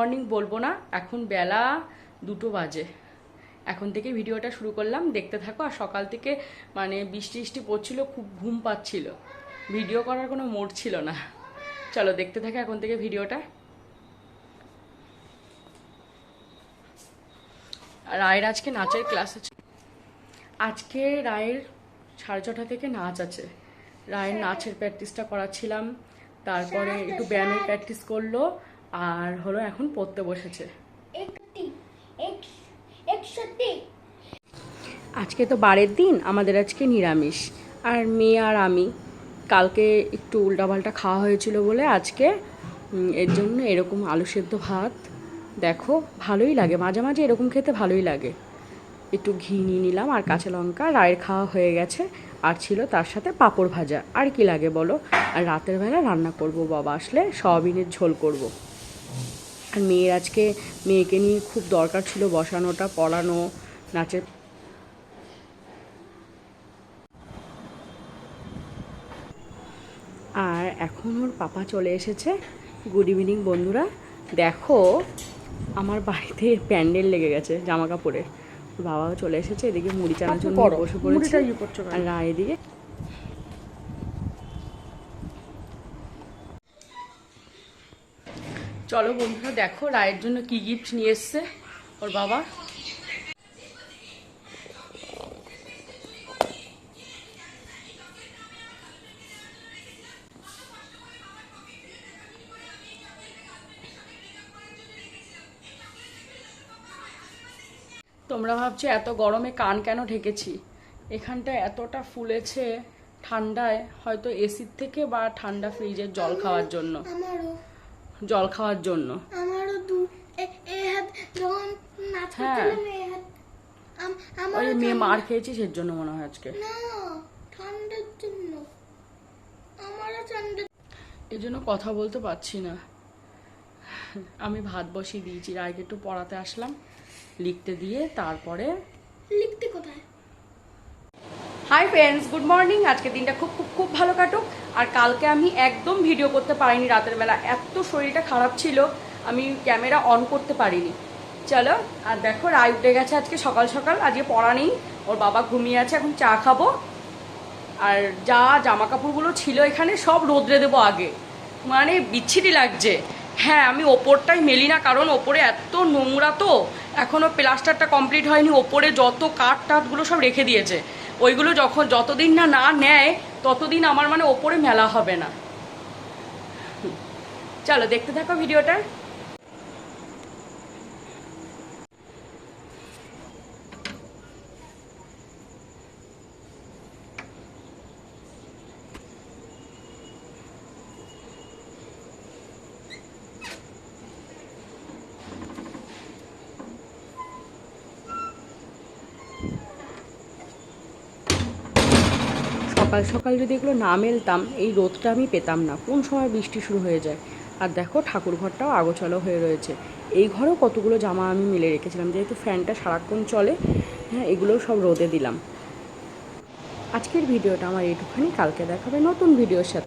Morning বলব না, এখন বেলা দুটো বাজে। এখন থেকে ভিডিওটা শুরু করলাম, দেখতে থাকো, আর সকাল থেকে মানে বৃষ্টি বৃষ্টি পড়ছিল, খুব ঘুম পাচ্ছিল। ভিডিও করার কোনো মোড ছিল না। চলো দেখতে থাকো এখন থেকে ভিডিওটা। রায়ের আজকে নাচের ক্লাস আছে। আজকে রায়ের সাড়ে ছটা থেকে নাচ আছে। রায়ের নাচের প্র্যাকটিসটা করাচ্ছিলাম, তারপরে একটু ব্যায়ামের প্র্যাকটিস করল আর হলো এখন পড়তে বসেছে। আজকে তো বারের দিন আমাদের আজকে নিরামিষ। আর মেয়ে আর আমি কালকে একটু উল্টাপাল্টা খাওয়া হয়েছিল বলে আজকে এর জন্য এরকম আলু সেদ্ধ ভাত দেখো ভালোই লাগে। মাঝে মাঝে এরকম খেতে ভালোই লাগে। একটু ঘি নিয়ে নিলাম আর কাঁচা লঙ্কা রায়ের খাওয়া হয়ে গেছে। আর ছিল তার সাথে পাঁপড় ভাজা। আর কি লাগে বলো? আর রাতের বেলা রান্না করব বাবা আসলে সয়াবিনের ঝোল করব। আর মেয়ের আজকে মেয়েকে নিয়ে খুব দরকার ছিল বসানোটা পড়ানো নাচের আর এখন ওর পাপা চলে এসেছে। গুড ইভিনিং বন্ধুরা। দেখো আমার বাড়িতে প্যান্ডেল লেগে গেছে জামা কাপড়ের বাবাও চলে এসেছে এদিকে মুড়ি চানার জন্য বসে পড়েছে। আর রা এদিকে চলো বন্ধুরা, দেখো রায়ের জন্য কি গিফট নিয়ে এসছে ওর বাবা। তোমরা ভাবছ এত গরমে কান কেন ঢেকেছি? এখানটা এতটা ফুলেছে ঠান্ডায়, হয়তো এসির থেকে বা ঠান্ডা ফ্রিজের জল খাওয়ার জন্য। জল খাওয়ার জন্য। আমারও দু যখন নাচ হ্যাঁ। করছিলাম এই হাত আম- মেয়ে মার খেয়েছি সের জন্য মনে হয় আজকে। না ঠান্ডার জন্য। আমারও ঠান্ডা। এই জন্য কথা বলতে পারছি না। আমি ভাত বসিয়ে দিয়েছি রায়কে একটু পড়াতে আসলাম। লিখতে দিয়ে তারপরে লিখতে কোথায়? হাই ফ্রেন্ডস গুড মর্নিং আজকে দিনটা খুব খুব খুব ভালো কাটুক। আর কালকে আমি একদম ভিডিও করতে পারিনি রাতের বেলা। এত শরীরটা খারাপ ছিল, আমি ক্যামেরা অন করতে পারিনি। চলো, আর দেখো, রায় উঠে গেছে আজকে সকাল সকাল, আজকে পড়া নেই। ওর বাবা ঘুমিয়ে আছে, এখন চা খাব। আর যা জামা কাপড়গুলো ছিল এখানে, সব রোদ্রে দেবো আগে। মানে বিচ্ছিরি লাগছে। হ্যাঁ আমি ওপরটাই মেলি না, কারণ ওপরে এত নোংরা তো। এখনও প্লাস্টারটা কমপ্লিট হয়নি, ওপরে যত কাঠ টাঠগুলো সব রেখে দিয়েছে। ওইগুলো যখন যতদিন না না নেয়, ততদিন আমার মানে ওপরে মেলা হবে না। চলো, দেখতে থাকো ভিডিওটা। সকাল সকাল যদি এগুলো না মেলতাম, এই রোদটা আমি পেতাম না। কোন সময় বৃষ্টি শুরু হয়ে যায়? আর দেখো, ঠাকুর ঘরটাও আগোছালো হয়ে রয়েছে। এই ঘরেও কতগুলো জামা আমি মেলে রেখেছিলাম। যেহেতু ফ্যানটা সারাক্ষণ চলে হ্যাঁ এগুলোও সব রোদে দিলাম। আজকের ভিডিওটা আমার এইটুখানি। কালকে দেখাবে নতুন ভিডিওর সাথে।